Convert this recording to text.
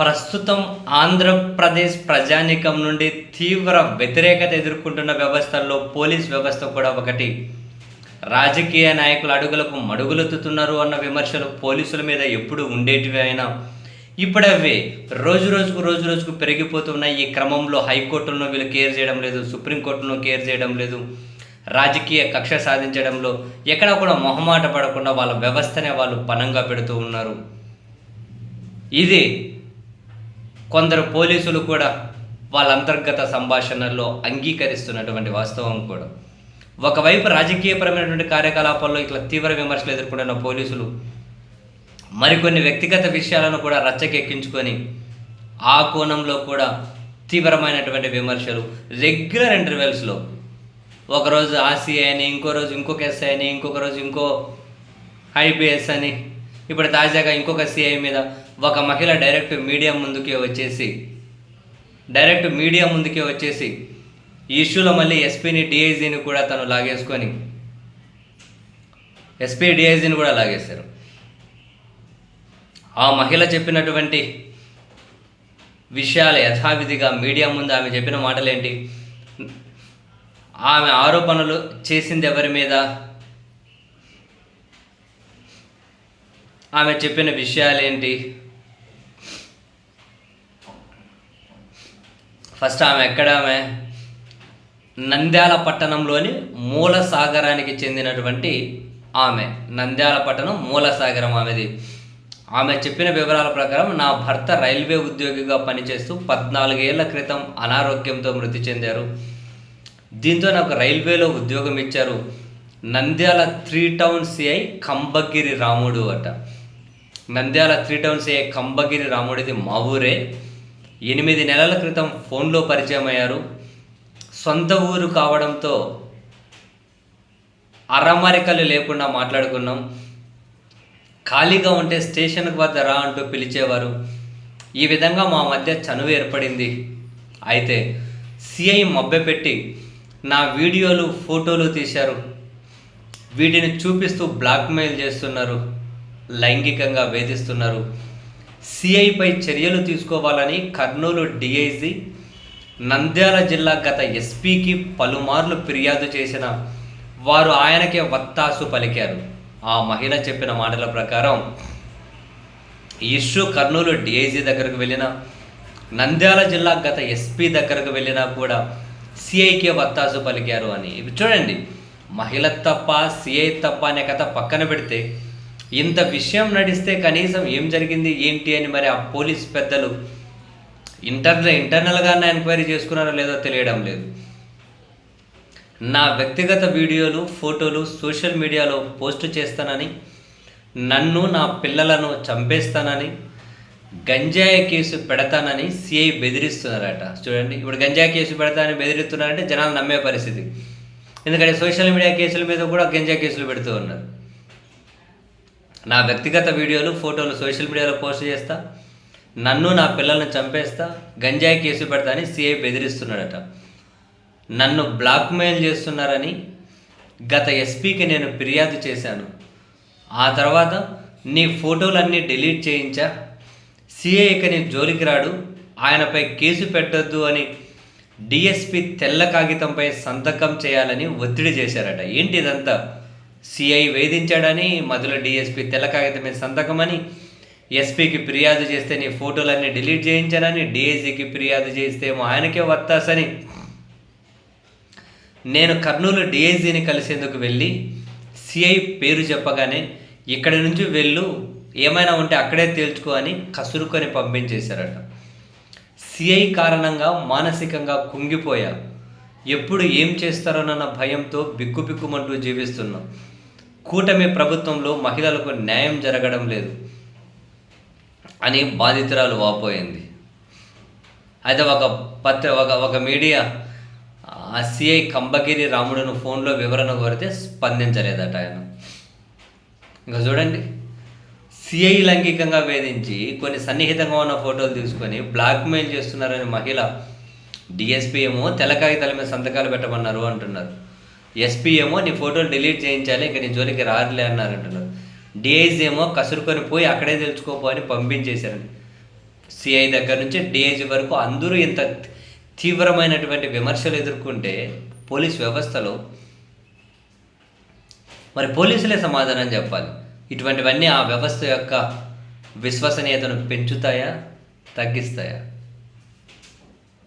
ప్రస్తుతం ఆంధ్రప్రదేశ్ ప్రజానీకం నుండి తీవ్ర వ్యతిరేకత ఎదుర్కొంటున్న వ్యవస్థల్లో పోలీస్ వ్యవస్థ కూడా ఒకటి. రాజకీయ నాయకుల అడుగులకు మడుగులెత్తుతున్నారు అన్న విమర్శలు పోలీసుల మీద ఎప్పుడు ఉండేటివి అయినా. ఇప్పుడు అవి రోజు రోజుకు రోజు రోజుకు పెరిగిపోతున్న ఈ క్రమంలో హైకోర్టులను వీళ్ళు కేర్ చేయడం లేదు సుప్రీంకోర్టును కేర్ చేయడం లేదు. రాజకీయ కక్ష సాధించడంలో ఎక్కడ కూడా మొహమాట పడకుండా వాళ్ళ వ్యవస్థనే వాళ్ళు పనంగా పెడుతూ ఉన్నారు. ఇది కొందరు పోలీసులు కూడా వాళ్ళ అంతర్గత సంభాషణల్లో అంగీకరిస్తున్నటువంటి వాస్తవం కూడా. ఒకవైపు రాజకీయపరమైనటువంటి కార్యకలాపాల్లో ఇట్లా తీవ్ర విమర్శలు ఎదుర్కొంటున్న పోలీసులు మరికొన్ని వ్యక్తిగత విషయాలను కూడా రచ్చకెక్కించుకొని ఆ కోణంలో కూడా తీవ్రమైనటువంటి విమర్శలు రెగ్యులర్ ఇంటర్వెల్స్లో ఒకరోజు ఆర్సీఐ అని ఇంకో రోజు ఇంకొక ఎస్ఐ అని ఇంకొక రోజు ఇంకో ఐపీఎస్ అని ఇప్పుడు తాజాగా ఇంకొక సిఐ మీద ఒక మహిళ డైరెక్ట్ మీడియా ముందుకే వచ్చేసి డైరెక్ట్ మీడియా ముందుకే వచ్చేసి ఈ ఇష్యూలో మళ్ళీ ఎస్పీని డిఐజీని కూడా తను లాగేసుకొని ఎస్పీ డిఐజీని కూడా లాగేశారు. ఆ మహిళ చెప్పినటువంటి విషయాలు యథావిధిగా మీడియా ముందు ఆమె చెప్పిన మాటలేంటి? ఆమె ఆరోపణలు చేసింది ఎవరి మీద? ఆమె చెప్పిన విషయాలేంటి? ఫస్ట్ ఆమె ఎక్కడ ఆమె? నంద్యాల పట్టణంలోని మూల సాగరానికి చెందినటువంటి ఆమె. నంద్యాల పట్టణం మూల సాగరం ఆమెది. ఆమె చెప్పిన వివరాల ప్రకారం నా భర్త రైల్వే ఉద్యోగిగా పనిచేస్తూ పద్నాలుగేళ్ళ క్రితం అనారోగ్యంతో మృతి చెందారు. దీంతో నాకు రైల్వేలో ఉద్యోగం ఇచ్చారు. Nandyal three town CI Kambagiri Ramudu అట. Nandyal three town CI Kambagiri రాముడిది మా ఊరే. ఎనిమిది నెలల క్రితం ఫోన్లో పరిచయం అయ్యారు సొంత ఊరు కావడంతో అరమరికలు లేకుండా మాట్లాడుకున్నాం. ఖాళీగా ఉంటే స్టేషన్కు వద్ద రా అంటూ పిలిచేవారు. ఈ విధంగా మా మధ్య చనువు ఏర్పడింది. అయితే సిఐ మభ్యపెట్టి నా వీడియోలు ఫోటోలు తీశారు. వీటిని చూపిస్తూ బ్లాక్మెయిల్ చేస్తున్నారు. లైంగికంగా వేధిస్తున్నారు. సిఐపై చర్యలు తీసుకోవాలని కర్నూలు డిఐజీ నంద్యాల జిల్లా గత ఎస్పీకి పలుమార్లు ఫిర్యాదు చేసిన వారు ఆయనకే వత్తాసు పలికారు. ఆ మహిళ చెప్పిన మాటల ప్రకారం ఇష్యూ కర్నూలు డిఐజీ దగ్గరకు వెళ్ళిన నంద్యాల జిల్లా గత ఎస్పీ దగ్గరకు వెళ్ళినా కూడా సిఐకే వత్తాసు పలికారు అని. చూడండి మహిళ తప్ప సిఐ తప్ప అనే కథ పక్కన పెడితే ఇంత విషయం నడిస్తే కనీసం ఏం జరిగింది ఏంటి అని మరి ఆ పోలీస్ పెద్దలు ఇంటర్నల్ ఇంటర్నల్గానే ఎంక్వైరీ చేసుకున్నారో లేదో తెలియడం లేదు. నా వ్యక్తిగత వీడియోలు ఫోటోలు సోషల్ మీడియాలో పోస్ట్ చేస్తానని నన్ను నా పిల్లలను చంపేస్తానని గంజాయి కేసు పెడతానని సిఐ బెదిరిస్తున్నారట. చూడండి ఇప్పుడు గంజాయి కేసు పెడతానని బెదిరిస్తున్నారంటే జనాలు నమ్మే పరిస్థితి. ఎందుకంటే సోషల్ మీడియా కేసుల మీద కూడా గంజాయి కేసులు పెడుతూ ఉన్నారు. నా వ్యక్తిగత వీడియోలు ఫోటోలు సోషల్ మీడియాలో పోస్ట్ చేస్తా. నన్ను నా పిల్లల్ని చంపేస్తా. గంజాయి కేసు పెడతా అని సిఐ బెదిరిస్తున్నాడట. నన్ను బ్లాక్మెయిల్ చేస్తున్నారని గత ఎస్పీకి నేను ఫిర్యాదు చేశాను. ఆ తర్వాత నీ ఫోటోలన్నీ డిలీట్ చేయించా. సిఐ ఇక నీ జోలికి రాడు. ఆయనపై కేసు పెట్టొద్దు అని డిఎస్పి తెల్ల కాగితంపై సంతకం చేయాలని ఒత్తిడి చేశారట. ఏంటి ఇదంతా? సిఐ వేధించాడని మధ్యలో డిఎస్పి తెల్ల కాగితం మీద సంతకమని ఎస్పీకి ఫిర్యాదు చేస్తే నీ ఫోటోలన్నీ డిలీట్ చేయించానని డిఐజీకి ఫిర్యాదు చేస్తే ఏమో ఆయనకే వత్తాసని. నేను కర్నూలు డిఐజీని కలిసేందుకు వెళ్ళి సిఐ పేరు చెప్పగానే ఇక్కడి నుంచి వెళ్ళు ఏమైనా ఉంటే అక్కడే తేల్చుకో అని కసురుకొని పంపించేశారట. సిఐ కారణంగా మానసికంగా కుంగిపోయా. ఎప్పుడు ఏం చేస్తారోనన్న భయంతో బిక్కుబిక్కుమంటూ జీవిస్తున్నాం. కూటమి ప్రభుత్వంలో మహిళలకు న్యాయం జరగడం లేదు అని బాధితురాలు వాపోయింది. అయితే ఒక పత్ర ఒక ఒక మీడియా ఆ సిఐ కంబగిరి రాముడును ఫోన్లో వివరణ కోరితే స్పందించలేదట ఆయన. ఇంకా చూడండి. సిఐ లైంగికంగా వేధించి కొన్ని సన్నిహితంగా ఉన్న ఫోటోలు తీసుకొని బ్లాక్మెయిల్ చేస్తున్నారని మహిళ డిఎస్పీ ఏమో తెల్ల కాగితాల మీద సంతకాలు పెట్టమన్నారు అంటున్నారు. ఎస్పీ ఏమో నీ ఫోటోలు డిలీట్ చేయించాలి ఇంకా నీ జోలికి రారులే అన్నారు అంటున్నారు. డిఐజీ ఏమో కసురుకొని పోయి అక్కడే తెలుసుకోపో అని పంపించేశారండి. సిఐ దగ్గర నుంచి డిఐజీ వరకు అందరూ ఇంత తీవ్రమైనటువంటి విమర్శలు ఎదుర్కొంటే పోలీస్ వ్యవస్థలో మరి పోలీసులే సమాధానం చెప్పాలి. ఇటువంటివన్నీ ఆ వ్యవస్థ యొక్క విశ్వసనీయతను పెంచుతాయా తగ్గిస్తాయా?